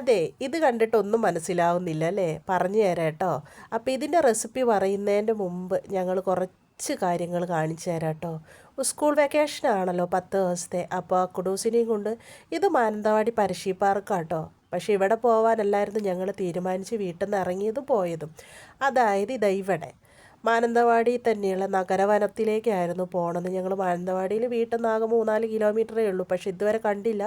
അതെ ഇത് കണ്ടിട്ടൊന്നും മനസ്സിലാവുന്നില്ല അല്ലേ? പറഞ്ഞു തരാം കേട്ടോ. അപ്പോൾ ഇതിന്റെ റെസിപ്പി പറയുന്നതിന്റെ മുമ്പ് ഞങ്ങൾ കുറച്ച് കാര്യങ്ങൾ കാണിച്ചു തരാം കേട്ടോ. സ്കൂൾ വെക്കേഷൻ ആണല്ലോ പത്ത് ദിവസത്തെ. അപ്പോൾ കുടൂസിനെയും കൊണ്ട് ഇത് മാനന്തവാടി പരശി പാർക്കാട്ടോ പക്ഷേ ഇവിടെ പോകാനല്ലായിരുന്നു ഞങ്ങൾ തീരുമാനിച്ച് വീട്ടിൽ നിന്ന് ഇറങ്ങിയതും പോയതും. അതായത് ഇതാ ഇവിടെ. മാനന്തവാടി തന്നെയുള്ള നഗരവനത്തിലേക്കായിരുന്നു പോകണമെന്ന് ഞങ്ങൾ മാനന്തവാടിയിൽ വീട്ടിൽ നിന്ന് ആകെ മൂന്നാൽ കിലോമീറ്ററേ ഉള്ളൂ. പക്ഷേ ഇതുവരെ കണ്ടില്ല.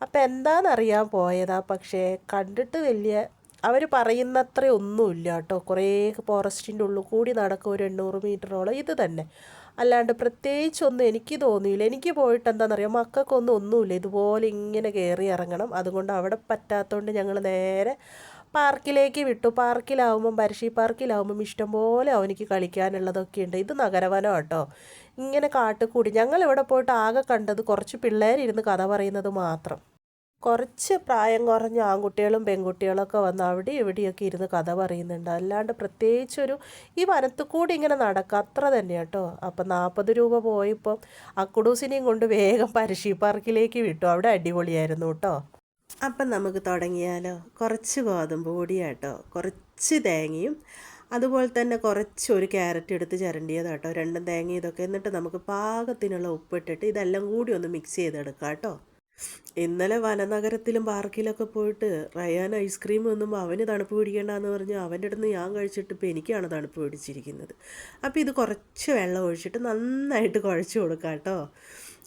അപ്പോൾ എന്താണെന്നറിയാൻ പോയതാ. പക്ഷേ കണ്ടിട്ട് വലിയ അവർ പറയുന്നത്ര ഒന്നുമില്ല കേട്ടോ. കുറേ ഫോറസ്റ്റിന്റെ ഉള്ളിൽ കൂടി നടക്കും ഒരു എണ്ണൂറ് മീറ്ററോളം. ഇത് തന്നെ. അല്ലാണ്ട് പ്രത്യേകിച്ചൊന്നും എനിക്ക് തോന്നിയില്ല. എനിക്ക് പോയിട്ട് എന്താണെന്നറിയാം മക്കൾക്കൊന്നും ഒന്നുമില്ല. ഇതുപോലെ ഇങ്ങനെ കയറി ഇറങ്ങണം. അതുകൊണ്ട് അവിടെ പറ്റാത്തതുകൊണ്ട് ഞങ്ങൾ നേരെ പാർക്കിലേക്ക് വിട്ടു. പാർക്കിലാവുമ്പം പരശി പാർക്കിലാവുമ്പം ഇഷ്ടംപോലെ അവനിക്ക് കളിക്കാനുള്ളതൊക്കെ ഉണ്ട്. ഇത് നഗരവനം കേട്ടോ. ഇങ്ങനെ കാട്ടുകൂടി ഞങ്ങൾ ഇവിടെ പോയിട്ട് ആകെ കണ്ടത് കുറച്ച് പിള്ളേരിരുന്ന് കഥ പറയുന്നത് മാത്രം. കുറച്ച് പ്രായം കുറഞ്ഞ ആൺകുട്ടികളും പെൺകുട്ടികളൊക്കെ വന്ന് അവിടെ ഇവിടെയൊക്കെ ഇരുന്ന് കഥ പറയുന്നുണ്ട്. അല്ലാണ്ട് പ്രത്യേകിച്ചൊരു ഈ വനത്തു കൂടി ഇങ്ങനെ നടക്കുക അത്ര തന്നെ കേട്ടോ. അപ്പം നാൽപ്പത് രൂപ പോയപ്പോൾ അക്കുഡൂസിനെയും കൊണ്ട് വേഗം പരശി പാർക്കിലേക്ക് വിട്ടു. അവിടെ അടിപൊളിയായിരുന്നു കേട്ടോ. അപ്പം നമുക്ക് തുടങ്ങിയാലോ. കുറച്ച് ഗോതമ്പ് പൊടിയാട്ടോ കുറച്ച് തേങ്ങയും അതുപോലെ തന്നെ കുറച്ച് ഒരു ക്യാരറ്റ് എടുത്ത് ചിരണ്ടിയത് കേട്ടോ. രണ്ടും തേങ്ങ ഇതൊക്കെ. എന്നിട്ട് നമുക്ക് പാകത്തിനുള്ള ഉപ്പിട്ടിട്ട് ഇതെല്ലാം കൂടി ഒന്ന് മിക്സ് ചെയ്തെടുക്കാം കേട്ടോ. ഇന്നലെ വനനഗരത്തിലും പാർക്കിലൊക്കെ പോയിട്ട് റയാൻ ഐസ്ക്രീം ഒന്നും അവന് തണുപ്പ് പിടിക്കേണ്ടെന്ന് പറഞ്ഞ് അവന്റെ അടുത്ത് ഞാൻ കഴിച്ചിട്ട് ഇപ്പോൾ എനിക്കാണ് തണുപ്പ് പിടിച്ചിരിക്കുന്നത്. അപ്പോൾ ഇത് കുറച്ച് വെള്ളം ഒഴിച്ചിട്ട് നന്നായിട്ട് കുഴച്ച് കൊടുക്കാം കേട്ടോ.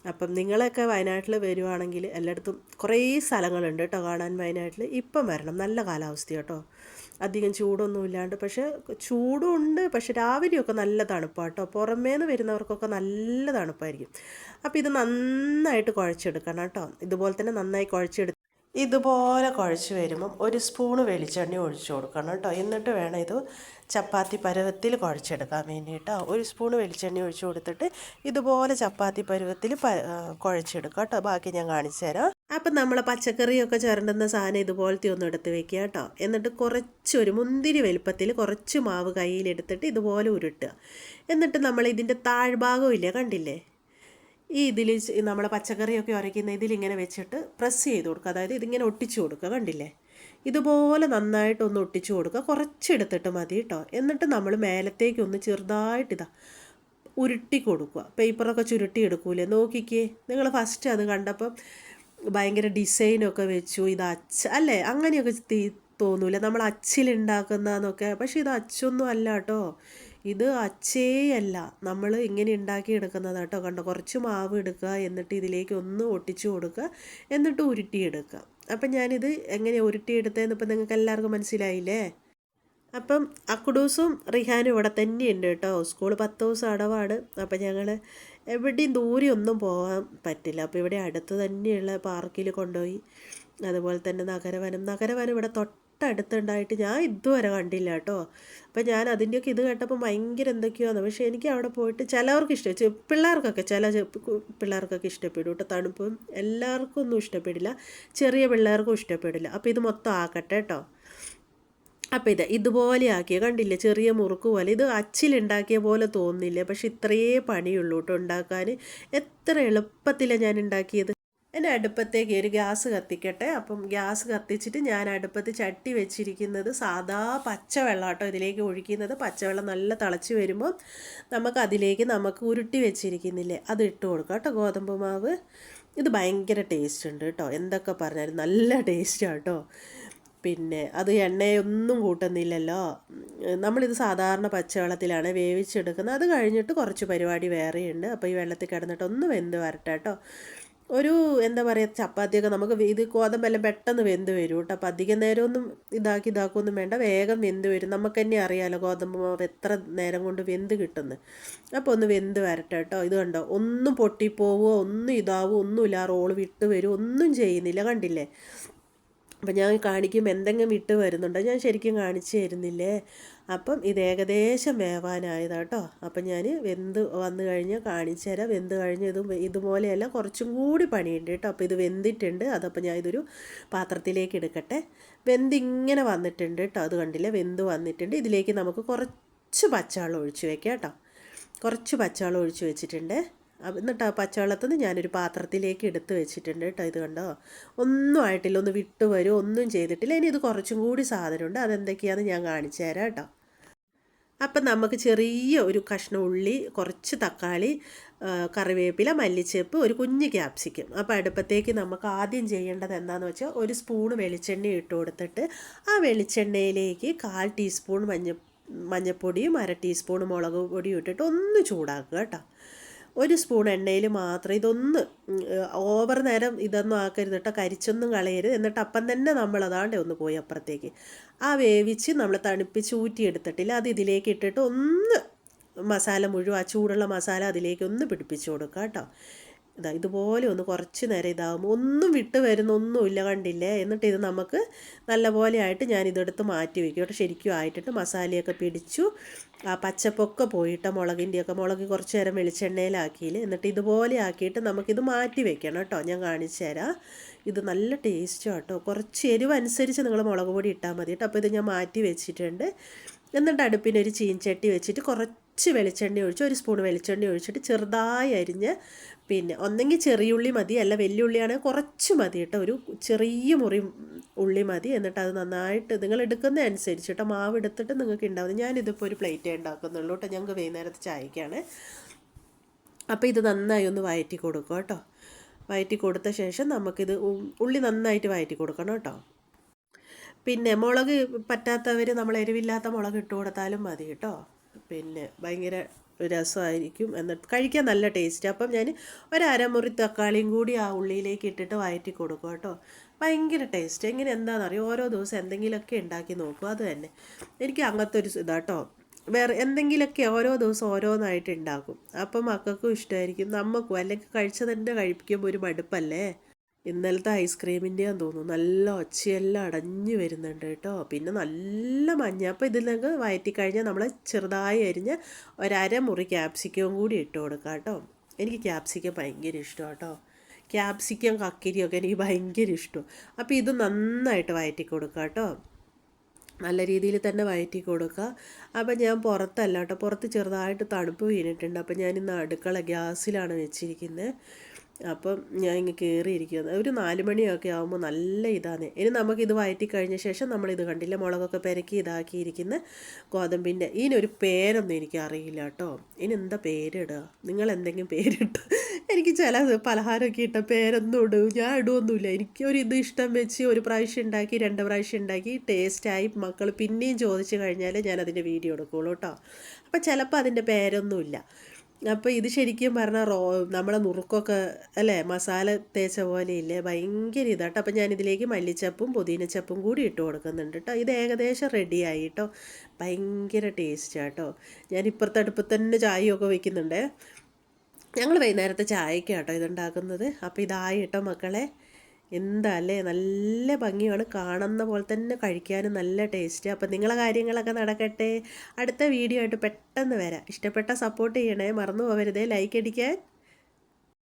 അപ്പം നിങ്ങളൊക്കെ വയനാട്ടിൽ വരുവാണെങ്കിൽ എല്ലായിടത്തും കുറേ സ്ഥലങ്ങളുണ്ട് കേട്ടോ കാണാൻ വയനാട്ടിൽ ഇപ്പം വരണം. നല്ല കാലാവസ്ഥ കേട്ടോ. അധികം ചൂടൊന്നും ഇല്ലാണ്ട്. പക്ഷേ ചൂടുണ്ട്. പക്ഷെ രാവിലെയൊക്കെ നല്ല തണുപ്പാണ് കേട്ടോ. പുറമേന്ന് വരുന്നവർക്കൊക്കെ നല്ല തണുപ്പായിരിക്കും. അപ്പോൾ ഇത് നന്നായിട്ട് കുഴച്ചെടുക്കണം കേട്ടോ. ഇതുപോലെ തന്നെ നന്നായി കുഴച്ചെടുത്ത് ഇതുപോലെ കുഴച്ച് വരുമ്പം ഒരു സ്പൂണ് വെളിച്ചെണ്ണ ഒഴിച്ചു കൊടുക്കണം കേട്ടോ. എന്നിട്ട് വേണം ഇത് ചപ്പാത്തി പരുവത്തിൽ കുഴച്ചെടുക്കാൻ വേണ്ടിയിട്ട്. ഒരു സ്പൂണ് വെളിച്ചെണ്ണ ഒഴിച്ചു കൊടുത്തിട്ട് ഇതുപോലെ ചപ്പാത്തി പരുവത്തിൽ പ കുഴച്ചെടുക്കുക കേട്ടോ. ബാക്കി ഞാൻ കാണിച്ചു തരാം. അപ്പം നമ്മൾ പച്ചക്കറിയൊക്കെ ചിരണ്ടുന്ന സാധനം ഇതുപോലത്തെ ഒന്ന് എടുത്ത് വെക്കുക കേട്ടോ. എന്നിട്ട് കുറച്ച് ഒരു മുന്തിരി വലുപ്പത്തിൽ കുറച്ച് മാവ് കയ്യിലെടുത്തിട്ട് ഇതുപോലെ ഉരുട്ടുക. എന്നിട്ട് നമ്മൾ ഇതിന്റെ താഴ്ഭാഗം ഇല്ലേ കണ്ടില്ലേ? ഈ ഇതിൽ നമ്മൾ പച്ചക്കറിയൊക്കെ ഉരയ്ക്കുന്ന ഇതിലിങ്ങനെ വെച്ചിട്ട് പ്രസ് ചെയ്ത് കൊടുക്കുക. അതായത് ഇതിങ്ങനെ ഒട്ടിച്ചു കൊടുക്കുക. കണ്ടില്ലേ? ഇതുപോലെ നന്നായിട്ടൊന്ന് ഒട്ടിച്ചു കൊടുക്കുക. കുറച്ചെടുത്തിട്ട് മതി കേട്ടോ എന്നിട്ട് നമ്മൾ മേലത്തേക്ക് ഒന്ന് ചെറുതായിട്ടിതാ ഉരുട്ടി കൊടുക്കുക. പേപ്പറൊക്കെ ചുരുട്ടി എടുക്കൂലേ? നോക്കിക്കേ. നിങ്ങൾ ഫസ്റ്റ് അത് കണ്ടപ്പം ഭയങ്കര ഡിസൈനൊക്കെ വെച്ചു. ഇത് അച്ച അല്ലേ? അങ്ങനെയൊക്കെ തോന്നൂല? നമ്മൾ അച്ചിലുണ്ടാക്കുന്നതെന്നൊക്കെ പക്ഷേ ഇത് അച്ചൊന്നും അല്ല കേട്ടോ ഇത് അച്ചേയല്ല. നമ്മൾ ഇങ്ങനെ ഉണ്ടാക്കി എടുക്കുന്നതാണ് കേട്ടോ കണ്ടോ? കുറച്ച് മാവ് എടുക്കുക എന്നിട്ട് ഇതിലേക്ക് ഒന്ന് ഒട്ടിച്ചു കൊടുക്കുക എന്നിട്ട് ഉരുട്ടിയെടുക്കുക അപ്പം ഞാനിത് എങ്ങനെ ഉരുട്ടിയെടുത്തതെന്ന് ഇപ്പം നിങ്ങൾക്ക് എല്ലാവർക്കും മനസ്സിലായില്ലേ? അപ്പം അക്കുഡൂസും റിഹാനും ഇവിടെ തന്നെയുണ്ട് കേട്ടോ സ്കൂൾ പത്ത് ദിവസം അടവാണ്. അപ്പം ഞങ്ങൾ എവിടെയും ദൂരെ ഒന്നും പോകാൻ പറ്റില്ല. അപ്പോൾ ഇവിടെ അടുത്ത് തന്നെയുള്ള പാർക്കിൽ കൊണ്ടുപോയി. അതുപോലെ തന്നെ നഗരവനം. നഗരവനം ഇവിടെ തൊട്ടടുത്തുണ്ടായിട്ട് ഞാൻ ഇതുവരെ കണ്ടില്ല കേട്ടോ. അപ്പം ഞാൻ അതിന്റെയൊക്കെ ഇത് കേട്ടപ്പോൾ ഭയങ്കര എന്തൊക്കെയാണ് പക്ഷേ എനിക്ക് അവിടെ പോയിട്ട് ചിലവർക്ക് ഇഷ്ടം പിള്ളേർക്കൊക്കെ ചില പിള്ളേർക്കൊക്കെ ഇഷ്ടപ്പെടും കേട്ടോ. തണുപ്പും എല്ലാവർക്കും ഒന്നും ഇഷ്ടപ്പെടില്ല. ചെറിയ പിള്ളേർക്കും ഇഷ്ടപ്പെടില്ല. അപ്പോൾ ഇത് മൊത്തം ആക്കട്ടെ കേട്ടോ. അപ്പം ഇത് ഇതുപോലെ ആക്കിയ? കണ്ടില്ലേ? ചെറിയ മുറുക്ക് പോലെ. ഇത് അച്ചിലുണ്ടാക്കിയ പോലെ തോന്നില്ല പക്ഷെ ഇത്രയേ പണിയുള്ളൂ കേട്ടോ ഉണ്ടാക്കാൻ എത്ര എളുപ്പത്തിലാണ് ഞാൻ ഉണ്ടാക്കിയത്. എന്നെ അടുപ്പത്തേക്ക് ഒരു ഗ്യാസ് കത്തിക്കട്ടെ. അപ്പം ഗ്യാസ് കത്തിച്ചിട്ട് ഞാൻ അടുപ്പത്ത് ചട്ടി വെച്ചിരിക്കുന്നത് സാധാ പച്ചവെള്ളം കേട്ടോ ഇതിലേക്ക് ഒഴിക്കുന്നത്. പച്ചവെള്ളം നല്ല തിളച്ച് വരുമ്പോൾ നമുക്ക് അതിലേക്ക് നമുക്ക് ഉരുട്ടി വെച്ചിരിക്കുന്നില്ലേ അത് ഇട്ട് കൊടുക്കാം കേട്ടോ ഗോതമ്പ് മാവ്. ഇത് ഭയങ്കര ടേസ്റ്റ് ഉണ്ട് കേട്ടോ എന്തൊക്കെ പറഞ്ഞാലും നല്ല ടേസ്റ്റാണ് കേട്ടോ പിന്നെ അത് എണ്ണയൊന്നും കൂട്ടുന്നില്ലല്ലോ. നമ്മളിത് സാധാരണ പച്ചവെള്ളത്തിലാണ് വേവിച്ചെടുക്കുന്നത്. അത് കഴിഞ്ഞിട്ട് കുറച്ച് പരിപാടി വേറെയുണ്ട്. അപ്പോൾ ഈ വെള്ളത്തിൽ കിടന്നിട്ട് ഒന്ന് വെന്ത് വരട്ടെ കേട്ടോ ഒരു എന്താ പറയുക ചപ്പാത്തിയൊക്കെ നമുക്ക് ഇത് ഗോതമ്പെല്ലാം പെട്ടെന്ന് വെന്ത് വരും കേട്ടോ. അപ്പോൾ അധികം നേരമൊന്നും ഇതാക്കി ഇതാക്കൊന്നും വേണ്ട. വേഗം വെന്ത് വരും. നമുക്ക് തന്നെ അറിയാമല്ലോ ഗോതമ്പ് മാവ് എത്ര നേരം കൊണ്ട് വെന്ത് കിട്ടുന്നു. അപ്പോൾ ഒന്ന് വെന്ത് വരട്ടെ കേട്ടോ. ഇത് കണ്ടോ? ഒന്നും പൊട്ടിപ്പോവോ ഒന്നും ഇതാവോ ഒന്നുമില്ല. റോൾ വിട്ട് വരും ഒന്നും ചെയ്യുന്നില്ല. കണ്ടില്ലേ? അപ്പം ഞാൻ കാണിക്കും എന്തെങ്കിലും വിട്ട് വരുന്നുണ്ടോ? ഞാൻ ശരിക്കും കാണിച്ചു തരുന്നില്ലേ? അപ്പം ഇത് ഏകദേശം വേവാനായതാട്ടോ. അപ്പം ഞാൻ വെന്ത് വന്നു കഴിഞ്ഞാൽ കാണിച്ചു തരാം. വെന്ത് കഴിഞ്ഞ് ഇത് ഇതുപോലെയല്ല കുറച്ചും കൂടി പണിയുണ്ട് കേട്ടോ. അപ്പോൾ ഇത് വെന്തിട്ടുണ്ട്. അതപ്പോൾ ഞാൻ ഇതൊരു പാത്രത്തിലേക്ക് എടുക്കട്ടെ. വെന്ത് ഇങ്ങനെ വന്നിട്ടുണ്ട് കേട്ടോ. അത് കണ്ടില്ലേ? വെന്ത് വന്നിട്ടുണ്ട്. ഇതിലേക്ക് നമുക്ക് കുറച്ച് പച്ചവെള്ളം ഒഴിച്ച് വെക്കാം കേട്ടോ. കുറച്ച് പച്ചവെള്ളം ഒഴിച്ച് വെച്ചിട്ടുണ്ട്. എന്നിട്ട് ആ പച്ചവെള്ളത്തിൽ നിന്ന് ഞാനൊരു പാത്രത്തിലേക്ക് എടുത്ത് വെച്ചിട്ടുണ്ട് കേട്ടോ ഇത് കണ്ടോ? ഒന്നും ആയിട്ടില്ല. ഒന്ന് വിട്ടു വരും. ഒന്നും ചെയ്തിട്ടില്ല. ഇനി ഇത് കുറച്ചും കൂടി സാധനമുണ്ട്. അതെന്തൊക്കെയാണെന്ന് ഞാൻ കാണിച്ചു തരാം കേട്ടോ. അപ്പം നമുക്ക് ചെറിയ ഒരു കഷ്ണം ഉള്ളി കുറച്ച് തക്കാളി കറിവേപ്പില മല്ലിച്ചേപ്പ് ഒരു കുഞ്ഞ് ക്യാപ്സിക്കം. അപ്പോൾ അടുപ്പത്തേക്ക് നമുക്ക് ആദ്യം ചെയ്യേണ്ടത് എന്താണെന്ന് വെച്ചാൽ ഒരു സ്പൂണ് വെളിച്ചെണ്ണ ഇട്ട് കൊടുത്തിട്ട് ആ വെളിച്ചെണ്ണയിലേക്ക് കാൽ ടീസ്പൂൺ മഞ്ഞ മഞ്ഞൾപ്പൊടിയും അര ടീസ്പൂൺ മുളക് പൊടിയും ഇട്ടിട്ട് ഒന്ന് ചൂടാക്കുക കേട്ടോ. ഒരു സ്പൂൺ എണ്ണയിൽ മാത്രം ഇതൊന്ന് ഓവർ നേരം ഇതൊന്നും ആക്കരുത് കേട്ടോ കരിച്ചൊന്നും കളയരുത്. എന്നിട്ട് അപ്പം തന്നെ നമ്മൾ അതാണ്ട് ഒന്ന് പോയി അപ്പുറത്തേക്ക്. ആ വേവിച്ച് നമ്മൾ തണുപ്പിച്ച് ഊറ്റിയെടുത്തിട്ടില്ല. അത് ഇതിലേക്ക് ഇട്ടിട്ട് ഒന്ന് മസാല മുഴുവൻ ആ ചൂടുള്ള മസാല അതിലേക്ക് ഒന്ന് പിടിപ്പിച്ച് കൊടുക്കുക കേട്ടോ ഇതാ ഇതുപോലെ ഒന്ന് കുറച്ച് നേരം ഇതാകുമ്പോൾ ഒന്നും വിട്ട് വരുന്നൊന്നുമില്ല കണ്ടില്ലേ? എന്നിട്ട് ഇത് നമുക്ക് നല്ലപോലെ ആയിട്ട് ഞാൻ ഇതെടുത്ത് മാറ്റി വയ്ക്കും കേട്ടോ ശരിക്കും ആയിട്ടിട്ട് മസാലയൊക്കെ പിടിച്ചു. ആ പച്ചപ്പൊക്കെ പോയിട്ട് മുളകിന്റെയൊക്കെ മുളക് കുറച്ച് നേരം വെളിച്ചെണ്ണയിലാക്കിയില്ല എന്നിട്ട് ഇതുപോലെ ആക്കിയിട്ട് നമുക്കിത് മാറ്റി വെക്കണം കേട്ടോ. ഞാൻ കാണിച്ചു തരാം. ഇത് നല്ല ടേസ്റ്റ് കേട്ടോ. കുറച്ച് എരിവ് അനുസരിച്ച് നിങ്ങൾ മുളക് പൊടി ഇട്ടാൽ മതി കേട്ടോ. അപ്പോൾ ഇത് ഞാൻ മാറ്റി വെച്ചിട്ടുണ്ട്. എന്നിട്ട് അടുപ്പിനൊരു ചീൻചട്ടി വെച്ചിട്ട് കുറച്ച് വെളിച്ചെണ്ണ ഒഴിച്ച് ഒരു സ്പൂൺ വെളിച്ചെണ്ണ ഒഴിച്ചിട്ട് ചെറുതായി അരിഞ്ഞ് പിന്നെ ഒന്നെങ്കിൽ ചെറിയുള്ളി മതി. അല്ല വലിയുള്ളിയാണെങ്കിൽ കുറച്ച് മതി കേട്ടോ. ഒരു ചെറിയ മുറി ഉള്ളി മതി. എന്നിട്ട് അത് നന്നായിട്ട് നിങ്ങൾ എടുക്കുന്ന അനുസരിച്ച് കേട്ടോ. മാവ് എടുത്തിട്ട് നിങ്ങൾക്ക് ഉണ്ടാവുന്നത് ഞാനിതിപ്പോൾ ഒരു പ്ലേറ്റേ ഉണ്ടാക്കുന്നുള്ളൂ കേട്ടോ. ഞങ്ങൾക്ക് വൈകുന്നേരത്ത് ചായക്കാണ്. അപ്പോൾ ഇത് നന്നായി ഒന്ന് വയറ്റി കൊടുക്കും കേട്ടോ. വഴറ്റി കൊടുത്ത ശേഷം നമുക്കിത് ഉള്ളി നന്നായിട്ട് വയറ്റി കൊടുക്കണം കേട്ടോ. പിന്നെ മുളക് പറ്റാത്തവർ നമ്മൾ എരിവില്ലാത്ത മുളക് ഇട്ട് കൊടുത്താലും മതി കേട്ടോ. പിന്നെ ഭയങ്കര രസമായിരിക്കും. എന്നിട്ട് കഴിക്കാൻ നല്ല ടേസ്റ്റ് അപ്പം ഞാൻ ഒരമുറി തക്കാളിയും കൂടി ആ ഉള്ളിയിലേക്ക് ഇട്ടിട്ട് വയറ്റി കൊടുക്കും കേട്ടോ. ഭയങ്കര ടേസ്റ്റ് എങ്ങനെ എന്താണെന്നറിയോ? ഓരോ ദിവസം എന്തെങ്കിലുമൊക്കെ ഉണ്ടാക്കി നോക്കും. അത് തന്നെ. എനിക്ക് അങ്ങനത്തെ ഒരു ഇതാട്ടോ വേറെ എന്തെങ്കിലുമൊക്കെ ഓരോ ദിവസം ഓരോന്നായിട്ട് ഉണ്ടാക്കും അപ്പം മക്കൾക്കും ഇഷ്ടമായിരിക്കും നമുക്കും അല്ലെങ്കിൽ കഴിച്ചത് തന്നെ കഴിപ്പിക്കുമ്പോൾ ഒരു മടുപ്പല്ലേ? ഇന്നലത്തെ ഐസ്ക്രീമിന്റെയാന്ന് തോന്നുന്നു. നല്ല ഒച്ചയെല്ലാം അടഞ്ഞു വരുന്നുണ്ട് കേട്ടോ. പിന്നെ നല്ല മഞ്ഞ. അപ്പോൾ ഇതിലേക്ക് വയറ്റി കഴിഞ്ഞാൽ നമ്മൾ ചെറുതായി അരിഞ്ഞ് ഒരര മുറി ക്യാപ്സിക്കവും കൂടി ഇട്ട് കൊടുക്കാം കേട്ടോ. എനിക്ക് ക്യാപ്സിക്കം ഭയങ്കര ഇഷ്ടമാണ് കേട്ടോ. ക്യാപ്സിക്കം കക്കിരിയൊക്കെ എനിക്ക് ഭയങ്കര ഇഷ്ടമാണ് അപ്പോൾ ഇത് നന്നായിട്ട് വയറ്റി കൊടുക്കാം കേട്ടോ. നല്ല രീതിയിൽ തന്നെ വയറ്റി കൊടുക്കുക. അപ്പം ഞാൻ പുറത്തല്ല കേട്ടോ പുറത്ത് ചെറുതായിട്ട് തണുപ്പ് വീണിട്ടുണ്ട്. അപ്പം ഞാൻ അടുക്കള ഗ്യാസിലാണ് വെച്ചിരിക്കുന്നത് അപ്പം ഞാൻ ഇങ്ങ് കയറിയിരിക്കുന്നത് ഒരു നാല് മണിയൊക്കെ ആകുമ്പോൾ നല്ല ഇതാണ് ഇനി നമുക്കിത് വയറ്റി കഴിഞ്ഞ ശേഷം നമ്മളിത് കണ്ടില്ല? മുളകൊക്കെ പെരക്കി ഇതാക്കിയിരിക്കുന്ന ഗോതമ്പിന്റെ. ഇതിനൊരു പേരൊന്നും എനിക്ക് അറിയില്ല കേട്ടോ. ഇനി എന്താ പേരിടുക നിങ്ങൾ എന്തെങ്കിലും പേരിട്ട് എനിക്ക് ചില പലഹാരമൊക്കെ ഇട്ട പേരൊന്നും ഇടും. ഞാൻ ഇടുമൊന്നുമില്ല എനിക്ക് ഒരു ഇത് ഇഷ്ടം വെച്ച് ഒരു പ്രാവശ്യം ഉണ്ടാക്കി രണ്ട് പ്രാവശ്യം ഉണ്ടാക്കി ടേസ്റ്റായി മക്കൾ പിന്നെയും ചോദിച്ചു കഴിഞ്ഞാൽ ഞാൻ അതിന്റെ വീഡിയോ എടുക്കുള്ളൂ കേട്ടോ. അപ്പം ചിലപ്പോൾ അതിന്റെ പേരൊന്നുമില്ല. അപ്പോൾ ഇത് ശരിക്കും പറഞ്ഞാൽ റോ നമ്മളെ നുറുക്കൊക്കെ അല്ലേ മസാല തേച്ച പോലെ ഇല്ലേ ഭയങ്കര ഇതാട്ടോ അപ്പം ഞാനിതിലേക്ക് മല്ലിച്ചപ്പും പുതിനച്ചപ്പും കൂടി ഇട്ട് കൊടുക്കുന്നുണ്ട് കേട്ടോ ഇത് ഏകദേശം റെഡിയായി കേട്ടോ ഭയങ്കര ടേസ്റ്റ് ആട്ടോ ഞാൻ ഇപ്പുറത്തെ അടുപ്പത്ത് തന്നെ ചായയൊക്കെ വയ്ക്കുന്നുണ്ട് ഞങ്ങൾ വൈകുന്നേരത്തെ ചായക്കാട്ടോ കേട്ടോ ഇതുണ്ടാക്കുന്നത്. അപ്പോൾ ഇതായിട്ടോ മക്കളെ? എന്താ അല്ലേ നല്ല ഭംഗിയാണ്. കാണുന്ന പോലെ തന്നെ കഴിക്കാനും നല്ല ടേസ്റ്റ് അപ്പം നിങ്ങളെ കാര്യങ്ങളൊക്കെ നടക്കട്ടെ. അടുത്ത വീഡിയോ ആയിട്ട് പെട്ടെന്ന് വരാം. ഇഷ്ടപ്പെട്ട സപ്പോർട്ട് ചെയ്യണേ മറന്നു പോകരുതേ ലൈക്ക് അടിക്കാൻ